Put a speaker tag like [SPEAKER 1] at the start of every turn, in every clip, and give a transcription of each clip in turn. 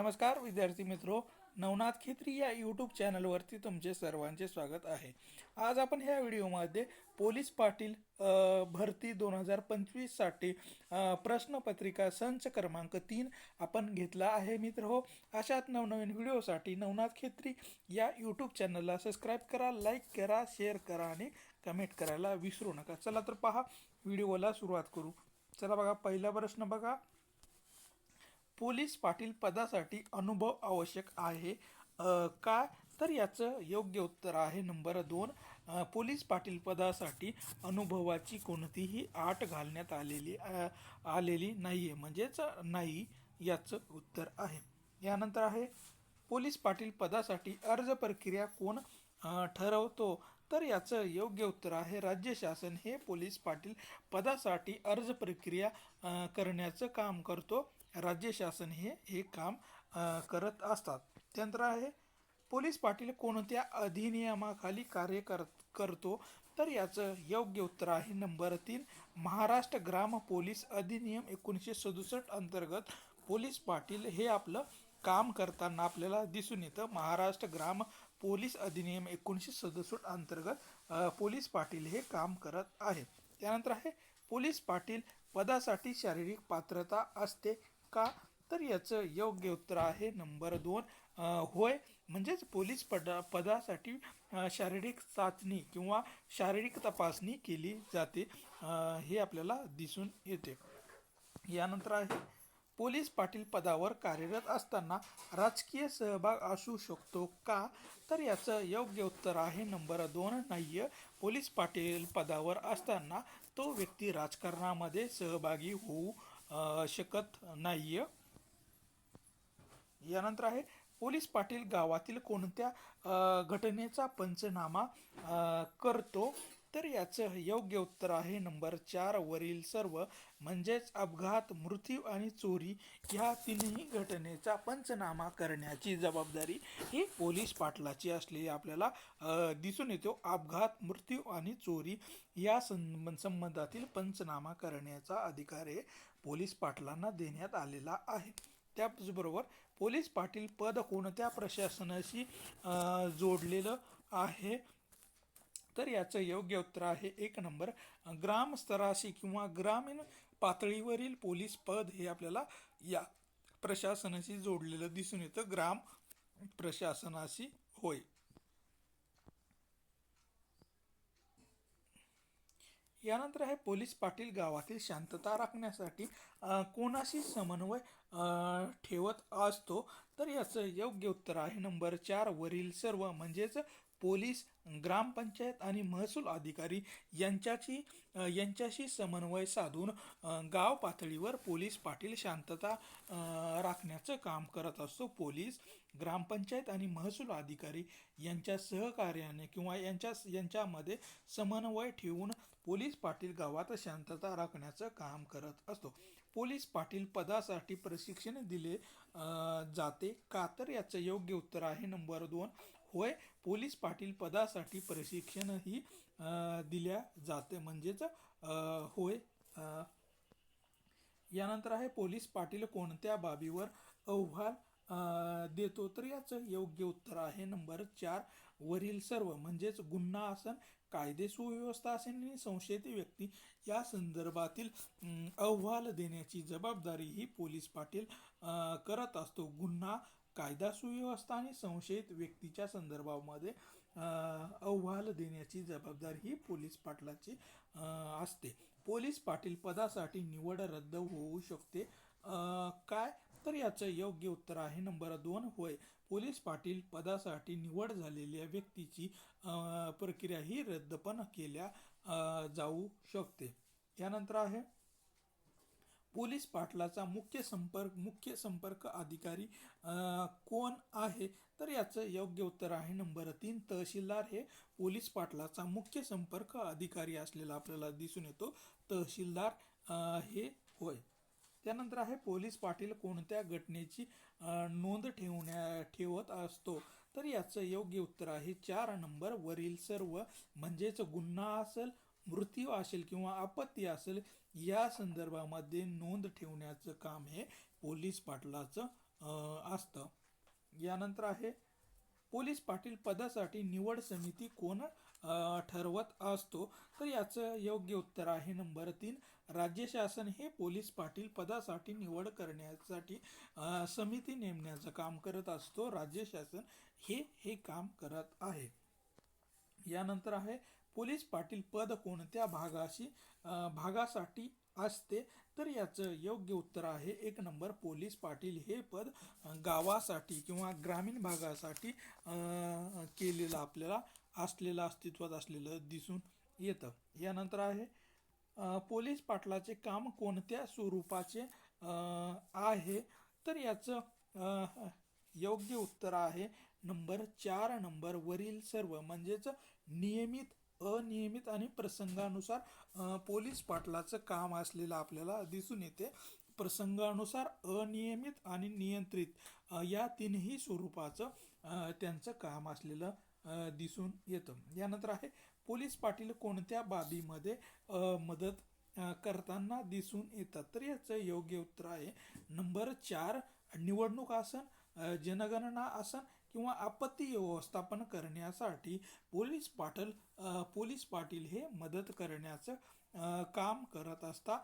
[SPEAKER 1] नमस्कार विद्यार्थी मित्रो. नवनाथ खेत्री या यूट्यूब चॅनलवरती तुमचे सर्वांचे स्वागत आहे. आज आपण ह्या व्हिडिओमध्ये पोलीस पाटील भरती दोन हजार पंचवीससाठी प्रश्नपत्रिका संच क्रमांक तीन आपण घेतला आहे मित्र. हो अशाच नवनवीन व्हिडिओसाठी नवनाथ खेत्री या यूट्यूब चॅनलला सबस्क्राईब करा लाईक करा शेअर करा आणि कमेंट करायला विसरू नका. चला तर पहा व्हिडिओला सुरुवात करू. चला बघा पहिला प्रश्न बघा. पोलीस पाटील पदासाठी अनुभव आवश्यक आहे. का? तर याचं योग्य उत्तर आहे नंबर दोन. पोलीस पाटील पदासाठी अनुभवाची कोणतीही आट घालण्यात आलेली आलेली नाही आहे म्हणजेच नाही याचं उत्तर आहे. यानंतर आहे पोलीस पाटील पदासाठी अर्ज प्रक्रिया कोण ठरवतो? तर याचं योग्य उत्तर आहे. राज्य शासन हे पोलीस पाटील पदासाठी अर्ज प्रक्रिया करण्याचं काम करतो. राज्य शासन हे हे काम करत असतात. त्यानंतर आहे पोलीस पाटील कोणत्या अधिनियमाखाली कार्य कर करतो? तर याचं योग्य उत्तर आहे नंबर तीन महाराष्ट्र ग्राम पोलीस अधिनियम एकोणीसशे सदुसष्ट अंतर्गत पोलीस पाटील हे आपलं काम करताना आपल्याला दिसून येतं. महाराष्ट्र ग्राम पोलीस अधिनियम एकोणीसशे सदुसष्ट अंतर्गत पोलीस पाटील हे काम करत आहे. त्यानंतर आहे पोलीस पाटील पदासाठी शारीरिक पात्रता असते का? तर याचं योग्य उत्तर आहे नंबर दोन. होय म्हणजेच पोलीस पदा पदासाठी शारीरिक चाचणी किंवा शारीरिक तपासणी केली जाते हे आपल्याला दिसून येते. यानंतर आहे पोलीस पाटील पदावर कार्यरत असताना राजकीय सहभाग असू शकतो का? तर याचं योग्य उत्तर आहे. नंबर दोन नाही पोलीस पाटील पदावर असताना तो व्यक्ती राजकारणामध्ये सहभागी होऊ शकत नाही यानंतर आहे पोलीस पाटील गावातील कोणत्या घटनेचा पंचनामा करतो? तर याचं योग्य उत्तर आहे नंबर चार वरील सर्व म्हणजेच अपघात मृत्यू आणि चोरी ह्या तिन्ही घटनेचा पंचनामा करण्याची जबाबदारी ही पोलीस पाटलाची असलेली आपल्याला दिसून येतो. अपघात मृत्यू आणि चोरी या संबंधातील पंचनामा करण्याचा अधिकार हे पोलीस पाटलांना देण्यात आलेला आहे. त्याचबरोबर पोलीस पाटील पद कोणत्या प्रशासनाशी जोडलेलं आहे? तर याचं योग्य उत्तर आहे एक नंबर. ग्राम स्तराशी किंवा ग्रामीण पातळीवरील पोलीस पद हे आपल्याला या प्रशासनाशी जोडलेलं दिसून येतं. ग्राम प्रशासनाशी होय. यानंतर आहे पोलीस पाटील गावातील शांतता राखण्यासाठी कोणाशी समन्वय ठेवत असतो? तर याचं योग्य उत्तर आहे नंबर चार वरील सर्व म्हणजेच पोलीस ग्रामपंचायत आणि महसूल अधिकारी यांच्याशी यांच्याशी समन्वय साधून गाव पातळीवर पोलीस पाटील शांतता राखण्याचं काम करत असतो. पोलीस ग्रामपंचायत आणि महसूल अधिकारी यांच्या सहकार्याने किंवा यांच्या यांच्यामध्ये समन्वय ठेवून पोलीस पाटील गावात शांतता राखण्याचं काम करत असतो. पोलीस पाटील पदासाठी प्रशिक्षण दिले जाते. का तर याचं योग्य उत्तर आहे नंबर दोन. होय पोलीस पाटील पदासाठी प्रशिक्षणही दिल्या जाते. म्हणजेच होय यानंतर आहे पोलीस पाटील कोणत्या बाबीवर अहवाल देतो? तर याचं योग्य उत्तर आहे नंबर चार वरील सर्व. म्हणजेच गुन्हा आसन कायदे सुव्यवस्था असेल आणि संशयित व्यक्ती या संदर्भातील अहवाल देण्याची जबाबदारी ही पोलीस पाटील करत असतो. गुन्हा कायदा सुव्यवस्था आणि संशयित व्यक्तीच्या संदर्भामध्ये अहवाल देण्याची जबाबदारी ही पोलीस पाटलाची असते. पोलीस पाटील पदासाठी निवड रद्द होऊ शकते. काय? तर याचं योग्य उत्तर आहे नंबर दोन. होय. पोलीस पाटील पदासाठी निवड झालेल्या व्यक्तीची प्रक्रिया ही रद्द पण केल्या जाऊ शकते. यानंतर आहे पोलीस पाटलाचा मुख्य संपर्क मुख्य संपर्क अधिकारी कोण आहे? तर याचं योग्य उत्तर आहे नंबर तीन तहसीलदार हे पोलीस पाटलाचा मुख्य संपर्क अधिकारी असलेला आपल्याला दिसून येतो. तहसीलदार हे होय. त्यानंतर आहे पोलीस पाटील कोणत्या घटनेची नोंद ठेवण्या ठेवत असतो? तर याचं योग्य उत्तर आहे चार नंबर वरील सर्व म्हणजेच गुन्हा असेल मृत्यू असेल किंवा आपत्ती असेल या संदर्भामध्ये नोंद ठेवण्याचं काम हे पोलीस पाटलाचं असतं. यानंतर आहे पोलीस पाटील पदासाठी निवड समिती कोण ठरवत असतो? तर याचं योग्य उत्तर आहे नंबर तीन. राज्य शासन हे पोलीस पाटील पदासाठी निवड करण्यासाठी समिती नेमण्याचं काम करत असतो. राज्य शासन हे हे काम करत आहे. यानंतर आहे पोलीस पाटील पद कोणत्या भागाशी भागासाठी असते तर याचं योग्य उत्तर आहे. एक नंबर पोलीस पाटील हे पद गावासाठी किंवा ग्रामीण भागासाठी केलेलं आपल्याला असलेलं अस्तित्वात असलेलं दिसून येतं. यानंतर आहे पोलीस पाटलाचे काम कोणत्या स्वरूपाचे आहे? तर याचं योग्य उत्तर आहे नंबर चार नंबर वरील सर्व म्हणजेच नियमित अनियमित आणि प्रसंगानुसार पोलीस पाटलाचं काम असलेलं आपल्याला दिसून येते. प्रसंगानुसार अनियमित आणि नियंत्रित या तीनही स्वरूपाचं त्यांचं काम असलेलं दिसून येतं. यानंतर आहे पोलीस पाटील कोणत्या बाबीमध्ये मदत करताना दिसून येतात? तर याचं योग्य उत्तर आहे नंबर चार निवडणूक आसन जनगणना आसन किंवा आपत्ती व्यवस्थापन करण्यासाठी पोलीस पाटील पोलीस पाटील हे मदत करण्याचं काम करत असता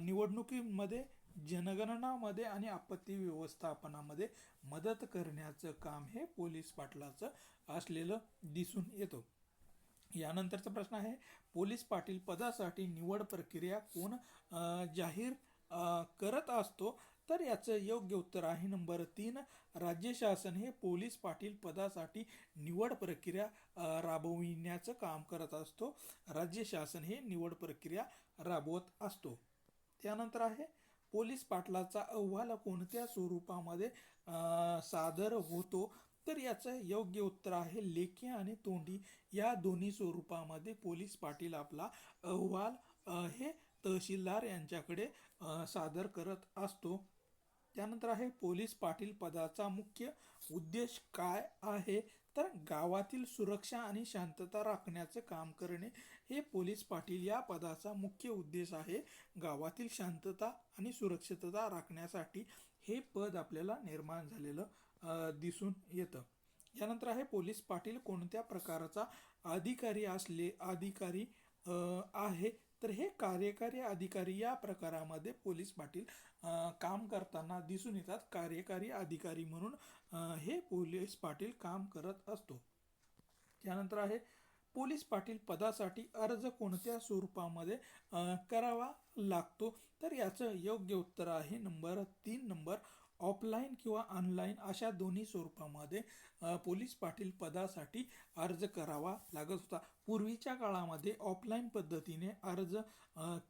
[SPEAKER 1] निवडणुकीमध्ये जनगणनामध्ये आणि आपत्ती व्यवस्थापनामध्ये मदत करण्याचं काम हे पोलीस पाटलाचं असलेलं दिसून येतं. यानंतरचा प्रश्न आहे पोलीस पाटील पदासाठी निवड प्रक्रिया कोण जाहीर करत असतो? तर याचं योग्य उत्तर आहे नंबर तीन. राज्य शासन हे पोलीस पाटील पदासाठी निवड प्रक्रिया राबविण्याचं काम करत असतो. राज्य शासन हे निवड प्रक्रिया राबवत असतो. त्यानंतर आहे पोलीस पाटलाचा अहवाल कोणत्या स्वरूपामध्ये सादर होतो? तर याचं योग्य उत्तर आहे लेखी आणि तोंडी. या दोन्ही स्वरूपामध्ये पोलीस पाटील आपला अहवाल हे तहसीलदार यांच्याकडे सादर करत असतो. त्यानंतर आहे पोलीस पाटील पदाचा मुख्य उद्देश काय आहे? तर गावातील सुरक्षा आणि शांतता राखण्याचे काम करणे हे पोलीस पाटील या पदाचा मुख्य उद्देश आहे. गावातील शांतता आणि सुरक्षितता राखण्यासाठी हे पद आपल्याला निर्माण झालेलं दिसून येतं. यानंतर आहे पोलीस पाटील कोणत्या प्रकारचा अधिकारी असले अधिकारी आहे? तर हे कार्यकारी अधिकारी या प्रकारामध्ये पोलीस पाटील काम करताना दिसून येतात. कार्यकारी अधिकारी म्हणून हे पोलीस पाटील काम करत असतो. त्यानंतर आहे पोलीस पाटील पदासाठी अर्ज कोणत्या स्वरूपामध्ये करावा लागतो? तर याचं योग्य उत्तर आहे नंबर तीन नंबर ऑफलाईन किंवा ऑनलाईन अशा दोन्ही स्वरूपामध्ये पोलीस पाटील पदासाठी अर्ज करावा लागत होता. पूर्वीच्या काळामध्ये ऑफलाईन पद्धतीने अर्ज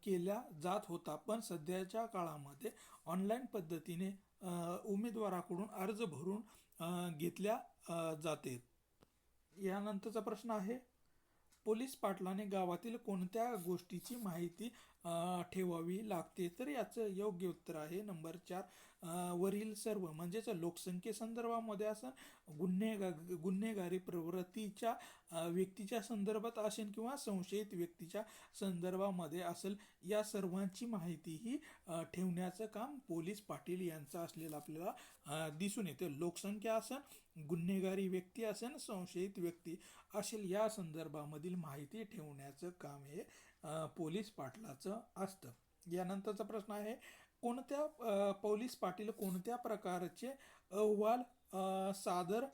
[SPEAKER 1] केला जात होता पण सध्याच्या काळामध्ये ऑनलाईन पद्धतीने उमेदवाराकडून अर्ज भरून घेतल्या जाते. यानंतरचा प्रश्न आहे पोलीस पाटलाने गावातील कोणत्या गोष्टीची माहिती ठेवावी लागते. तर याचं योग्य उत्तर आहे नंबर चार. वरील सर्व म्हणजेच लोकसंख्येसंदर्भामध्ये असं गुन्हेगा गुन्हेगारी प्रवृत्तीच्या व्यक्तीच्या संदर्भात असेल किंवा संशयित व्यक्तीच्या संदर्भामध्ये असेल या सर्वांची माहिती ही ठेवण्याचं काम पोलीस पाटील यांचं असलेलं आपल्याला दिसून येते. लोकसंख्या असेल गुन्हेगारी व्यक्ती असेल संशयित व्यक्ती असेल या संदर्भामधील माहिती ठेवण्याचं काम हे पोलीस पाटलाचं असतं. यानंतरचा प्रश्न आहे कोणत्या पोलीस पाटील कोणत्या प्रकारचे अहवाल सादर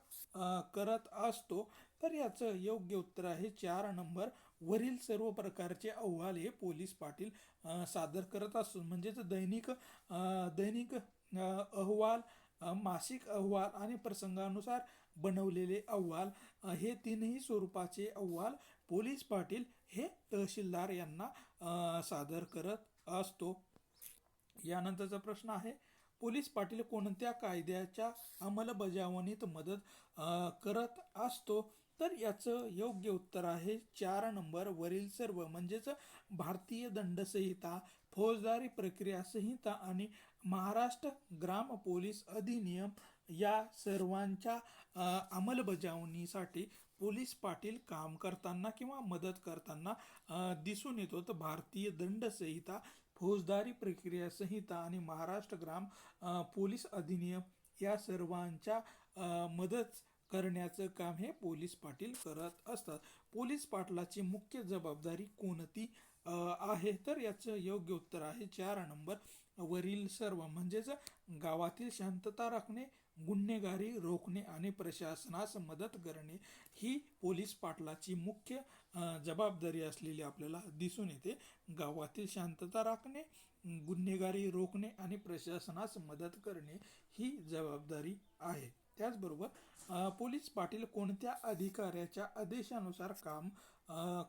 [SPEAKER 1] करत असतो? तर याचं योग्य उत्तर आहे चार नंबर. वरील सर्व प्रकारचे अहवाल हे पोलीस पाटील सादर करत असतो. म्हणजेच दैनिक दैनिक अहवाल मासिक अहवाल आणि प्रसंगानुसार बनवलेले अहवाल हे तीनही स्वरूपाचे अहवाल पोलीस पाटील हे तहसीलदार यांना सादर करत असतो. यानंतरचा प्रश्न आहे पोलीस पाटील कोणत्या कायद्याच्या अंमलबजावणीत मदत करत असतो? तर याचं योग्य उत्तर आहे चार नंबर वरील सर्व म्हणजेच भारतीय दंडसंहिता फौजदारी प्रक्रिया संहिता आणि महाराष्ट्र ग्राम पोलीस अधिनियम या सर्वांच्या अंमलबजावणीसाठी पोलीस पाटील काम करताना किंवा मदत करताना दिसून येतो. तर भारतीय दंड संहिता फौजदारी प्रक्रिया संहिता आणि महाराष्ट्र ग्राम पोलीस अधिनियम या सर्वांच्या मदत करण्याचं काम हे पोलीस पाटील करत असतात. पोलीस पाटलाची मुख्य जबाबदारी कोणती आहे? तर याचं योग्य उत्तर आहे चार नंबर. वरील सर्व म्हणजेच गावातील शांतता राखणे गुन्हेगारी रोखणे आणि प्रशासनास मदत करणे ही पोलीस पाटलाची मुख्य जबाबदारी असलेली आपल्याला दिसून येते. गावातील शांतता राखणे गुन्हेगारी रोखणे आणि प्रशासनास मदत करणे ही जबाबदारी आहे. त्याचबरोबर पोलीस पाटील कोणत्या अधिकाऱ्याच्या आदेशानुसार काम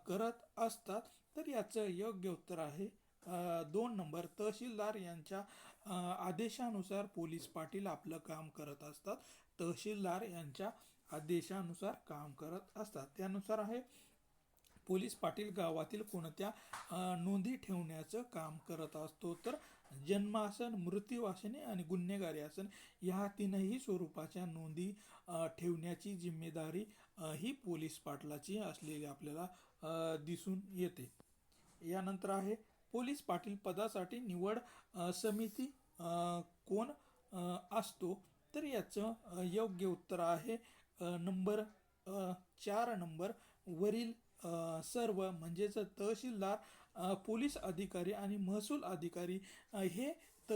[SPEAKER 1] करत असतात? तर याचं योग्य उत्तर आहे दोन नंबर. तहसीलदार यांच्या आदेशानुसार पोलीस पाटील आपलं काम करत असतात. तहसीलदार यांच्या आदेशानुसार काम करत असतात. त्यानुसार आहे पोलीस पाटील गावातील कोणत्या नोंदी ठेवण्याचं काम करत असतो? तर जन्मासन मृत्यूवासने आणि गुन्हेगारी आसन या तीनही स्वरूपाच्या नोंदी ठेवण्याची जिम्मेदारी ही पोलीस पाटलाची असलेली आपल्याला दिसून येते. यानंतर आहे पोलीस पाटील पदासाठी निवड समिती कोण असतो? तर याचं योग्य उत्तर आहे नंबर चार नंबर वरील सर्व म्हणजेच तहसीलदार पोलीस अधिकारी आणि महसूल अधिकारी हे त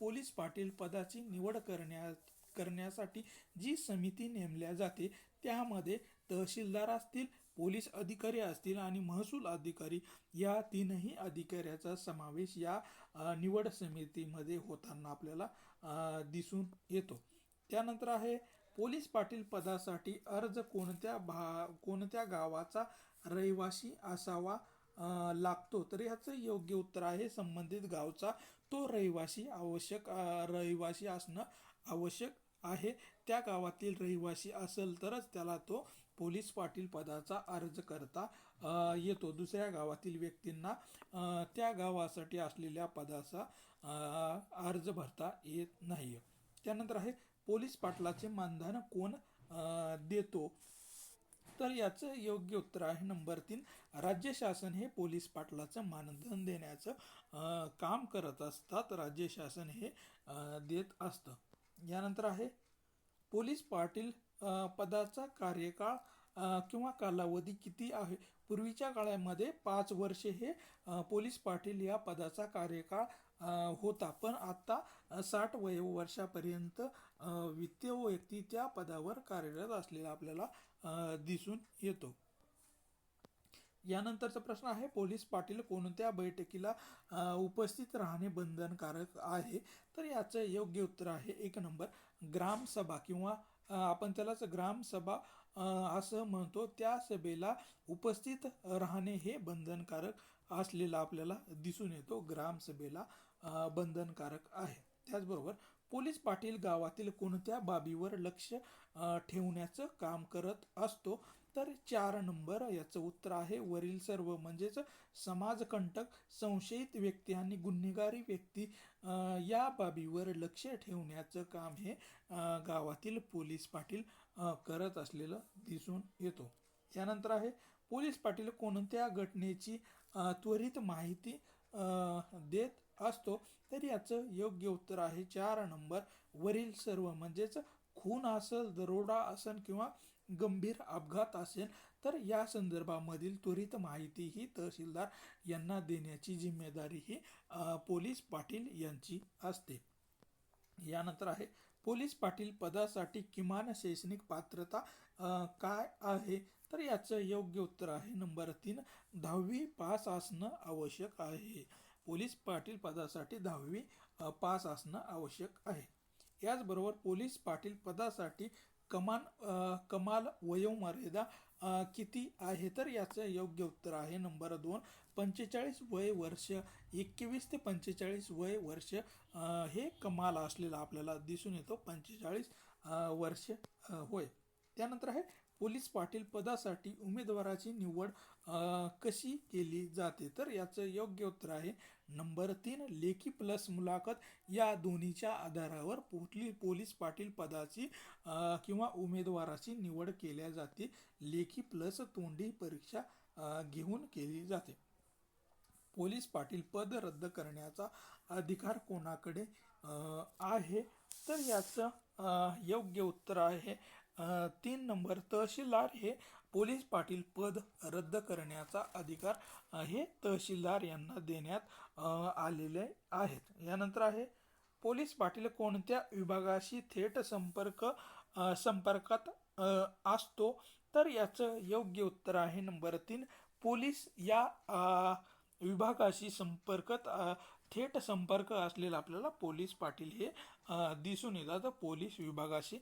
[SPEAKER 1] पोलीस पाटील पदाची निवड करण्या करण्यासाठी जी समिती नेमल्या जाते त्यामध्ये तहसीलदार असतील पोलीस अधिकारी असतील आणि महसूल अधिकारी या तीनही अधिकाऱ्याचा समावेश या निवड समितीमध्ये होताना आपल्याला दिसून येतो. त्यानंतर आहे पोलीस पाटील पदासाठी अर्ज कोणत्या भा कोणत्या गावाचा रहिवासी असावा लागतो. तर ह्याचं योग्य उत्तर आहे संबंधित गावचा तो रहिवासी आवश्यक रहिवासी असणं आवश्यक आहे. त्या गावातील रहिवासी असेल तरच त्याला तो पोलीस पाटील पदाचा अर्ज करता येतो. दुसऱ्या गावातील व्यक्तींना त्या गावासाठी असलेल्या पदाचा अर्ज भरता येत नाही त्यानंतर आहे पोलीस पाटलाचे मानधन कोण देतो? तर याचं योग्य उत्तर आहे नंबर तीन. राज्य शासन हे पोलीस पाटलाचं मानधन देण्याचं काम करत असतात. राज्य शासन हे देत असतं. यानंतर आहे पोलीस पाटील पदाचा कार्यकाळ किंवा कालावधी किती आहे? पूर्वीच्या काळामध्ये पाच वर्षे हे पोलीस पाटील या पदाचा कार्यकाळ होता. पण आता साठ वय वर्षापर्यंत वित्तीय व्यक्ती त्या पदावर कार्यरत असलेला आपल्याला दिसून येतो. यानंतरचा प्रश्न आहे पोलीस पाटील कोणत्या बैठकीला उपस्थित राहणे बंधनकारक आहे? तर याचं योग्य उत्तर आहे एक नंबर ग्रामसभा किंवा आपण त्यालाच ग्रामसभा असं म्हणतो. त्या सभेला उपस्थित राहणे हे बंधनकारक असलेला आपल्याला दिसून येतो. ग्रामसभेला बंधनकारक आहे. त्याचबरोबर पोलीस पाटील गावातील कोणत्या बाबीवर लक्ष ठेवण्याचं काम करत असतो? तर चार नंबर याचं उत्तर आहे. वरील सर्व म्हणजेच समाजकंटक संशयित व्यक्ती आणि गुन्हेगारी व्यक्ती या बाबीवर लक्ष ठेवण्याचं काम हे गावातील पोलीस पाटील करत असलेलं दिसून येतो. त्यानंतर आहे पोलीस पाटील कोणत्या घटनेची त्वरित माहिती देत असतो तर याचं योग्य उत्तर आहे चार नंबर. वरील सर्व म्हणजेच खून असेल दरोडा असेल किंवा गंभीर अपघात असेल तर या संदर्भामधील त्वरित माहिती ही तहसीलदार यांना देण्याची जिम्मेदारी ही पोलीस पाटील यांची असते. यानंतर आहे पोलीस पाटील पदासाठी किमान शैक्षणिक पात्रता काय आहे? तर याचं योग्य उत्तर आहे नंबर तीन दहावी पास असणं आवश्यक आहे. पोलीस पाटील पदासाठी दहावी पास असणं आवश्यक आहे. याचबरोबर पोलीस पाटील पदासाठी कमान कमाल वयोमर्यादा किती आहे? तर याचं योग्य उत्तर आहे नंबर दोन. पंचेचाळीस वय वर्ष एकवीस ते पंचेचाळीस वय वर्ष हे कमाल असलेलं आपल्याला दिसून येतो. पंचेचाळीस वर्ष होय. त्यानंतर आहे पोलीस पाटील पदासाठी उमेदवाराची निवड कशी केली जाते? तर याचं योग्य उत्तर आहे नंबर तीन लेखी प्लस मुलाखत या दोन्हीच्या आधारावर पोटली पोलीस पाटील पदाची किंवा उमेदवाराची निवड केल्या जाते. लेखी प्लस तोंडी परीक्षा घेऊन केली जाते. पोलीस पाटील पद रद्द करण्याचा अधिकार कोणाकडे आहे? तर याचं योग्य उत्तर आहे तीन नंबर तहसीलदार हे पोलीस पाटील पद रद्द करण्याचा अधिकार हे तहसीलदार यांना देण्यात आलेले आहेत. यानंतर आहे पोलीस पाटील कोणत्या विभागाशी थेट संपर्क संपर्कात असतो? तर याचं योग्य उत्तर आहे नंबर तीन. पोलीस या विभागाशी संपर्कात थेट संपर्क असलेला आपल्याला पोलीस पाटील हे दिसून येतात. पोलीस विभागाशी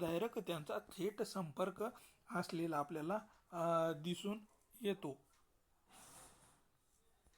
[SPEAKER 1] डायरेक्ट त्यांचा थेट संपर्क असलेला आपल्याला दिसून येतो.